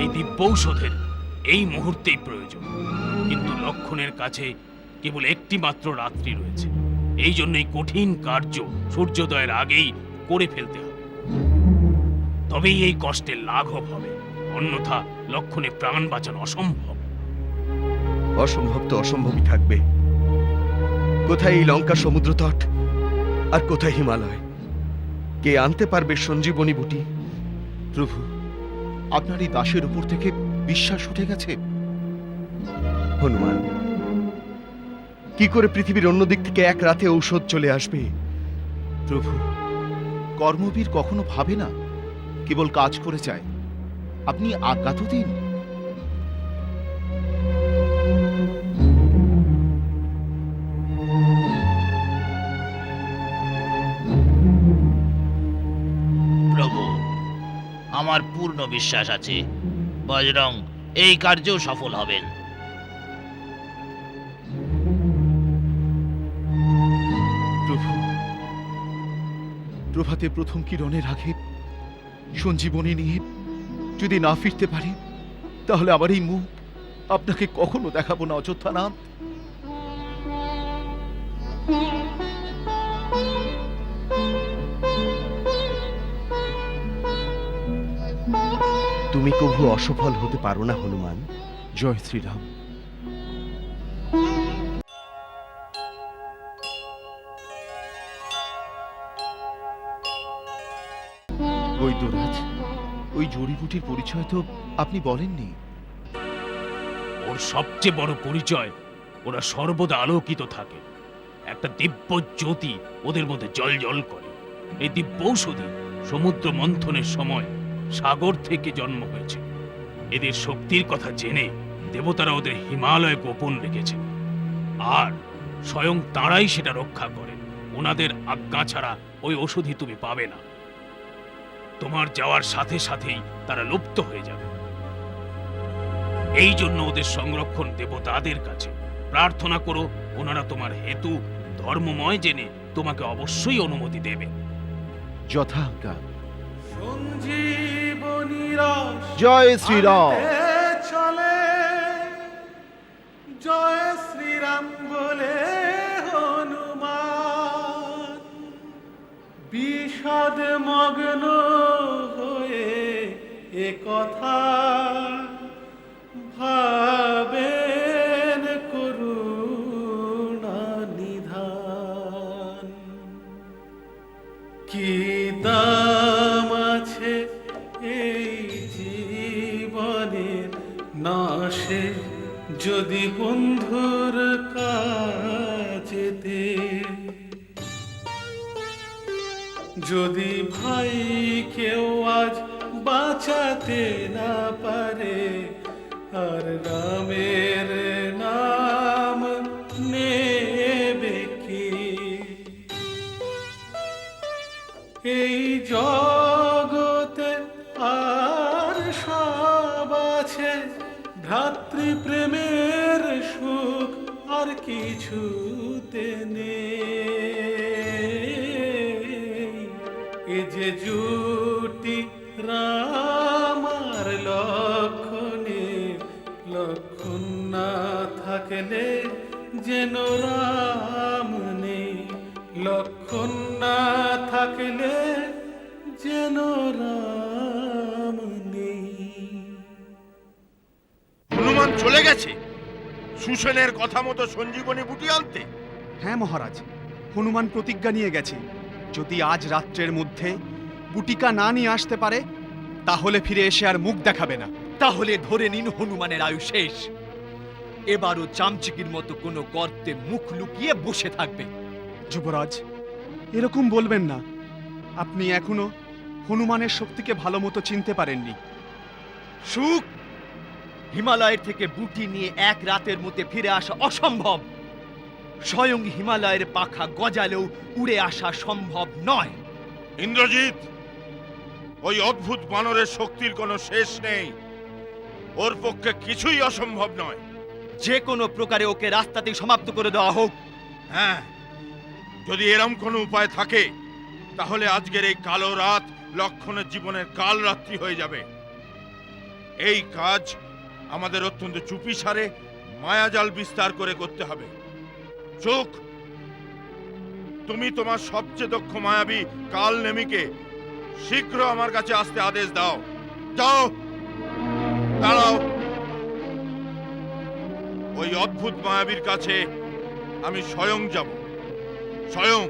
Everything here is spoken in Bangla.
এই দিব্যৌষধের এই মুহূর্তেই প্রয়োজন। কিন্তু লক্ষণের কাছে কেবল একটি মাত্র রাত্রি রয়েছে। এই জন্যই কঠিন কার্য সূর্যোদয়ের আগেই করে ফেলতে হবে। তবেই এই কষ্টের লাঘব হবে। অন্যথা লক্ষণে প্রাণ বাঁচানো অসম্ভব। অসম্ভব তো অসম্ভবই থাকবে। কোথায় এই লঙ্কা সমুদ্র তট? আর কোথায় হিমালয়? কে আনতে পারবে সঞ্জীবনী বুটি? প্রভু আপনার এই দাসের উপর থেকে বিশ্বাস উঠে গেছে? হনুমান কি করে পৃথিবীর অন্য দিক থেকে এক রাতে ঔষধ চলে আসবে? প্রভু কর্মবীর কখনো ভাবে না কেবল কাজ করে যায়। আপনি আজ্ঞা তো দিন। আমার পূর্ণ বিশ্বাস আছে। বজরং, এই কার্যেও সফল হবেন। প্রভু, প্রভাতে প্রথম কিরণের আগে সঞ্জীবনী নিয়ে যদি না ফিরতে পারি, তাহলে আমার এই মুখ আপনাকে কখনো দেখাবো না, অযোধ্যা নাম তুমি কভু অসফল হতে পারো না হনুমান। জয় শ্রীরাম। বৈদ্যরাজ ওই জড়িবুটির পরিচয় তো আপনি বলেননি। ওর সবচেয়ে বড় পরিচয় ওরা সর্বদা আলোকিত থাকে। একটা দিব্য জ্যোতি ওদের মধ্যে জল জল করে। এই দিব্যৌষধি সমুদ্র মন্থনের সময় সাগর থেকে জন্ম হয়েছে। এদের শক্তির কথা জেনে দেবতারা ওদের হিমালয়ে গোপন রেখেছে। আর স্বয়ং তাঁরাই সেটা রক্ষা করেন। ওনাদের আজ্ঞা ছাড়া ওই ওষুধই তুমি পাবে না। তোমার যাওয়ার সাথে সাথেই তারা লুপ্ত হয়ে যাবে। এই জন্য ওদের সংরক্ষণ দেবতাদের কাছে। প্রার্থনা করো, ওনারা তোমার হেতু ধর্মময় জেনে তোমাকে অবশ্যই অনুমতি দেবে। যথা জয় শ্রীরাম। চলে জয় শ্রীরাম বলে হনুমান। বিষাদ মগ্ন হয়ে এ কথা। জীবনের সে যদি বন্ধুর কাজেতে যদি ভাই কেউ আজ বাঁচাতে না পারে, আর রামের নাম ভ্রাতৃপ্রেমের সুখ আর কিছুতে নেই। এ যে জুটি রামার লক্ষণে, লক্ষণ না থাকলে যেন রাম নেই। লক্ষণ না থাকলে যেন রাম চলে গেছে? সুসেনের কথা মতো সঞ্জীবনী বুটি আনতে? হ্যাঁ মহারাজ। হনুমান প্রতিজ্ঞা নিয়ে গেছে। যদি আজ রাত্রের মধ্যে বুটিকা না নিয়ে আসতে পারে তাহলে ফিরে এসে আর মুখ দেখাবে না। তাহলে ধরে নিন হনুমানের আয়ু শেষ। এবারও চামচিকির মতো কোনো গর্তে মুখ লুকিয়ে বসে থাকবে। যুবরাজ এরকম বলবেন না। আপনি এখনও হনুমানের শক্তিকে ভালো মতো চিনতে পারেননি। সুখ হিমালয়ের থেকে বুটি নিয়ে এক রাতের মধ্যে ফিরে আসা অসম্ভব। স্বয়ং হিমালয়ের পাখা গজালেও উড়ে আসা সম্ভব নয়। ইন্দ্রজিৎ ওই অদ্ভুত বানরের শক্তির কোনো শেষ নেই। ওর পক্ষে কিছুই অসম্ভব নয়। যে কোনো প্রকারে ওকে রাস্তাতেই সমাপ্ত করে দেওয়া হোক। হ্যাঁ যদি এরম কোনো উপায় থাকে তাহলে আজকের এই কালো রাত লক্ষণের জীবনের কাল রাত্রি হয়ে যাবে। এই কাজ আমাদের অত্যন্ত চুপি সারে মায়াজাল বিস্তার করে করতে হবে। চোখ, তুমি তোমার সবচেয়ে দক্ষ মায়াবী কাল নেমিকে শীঘ্র আমার কাছে আসতে আদেশ দাও। যাও, দাঁড়াও। ওই অদ্ভুত মায়াবীর কাছে আমি স্বয়ং যাব। স্বয়ং।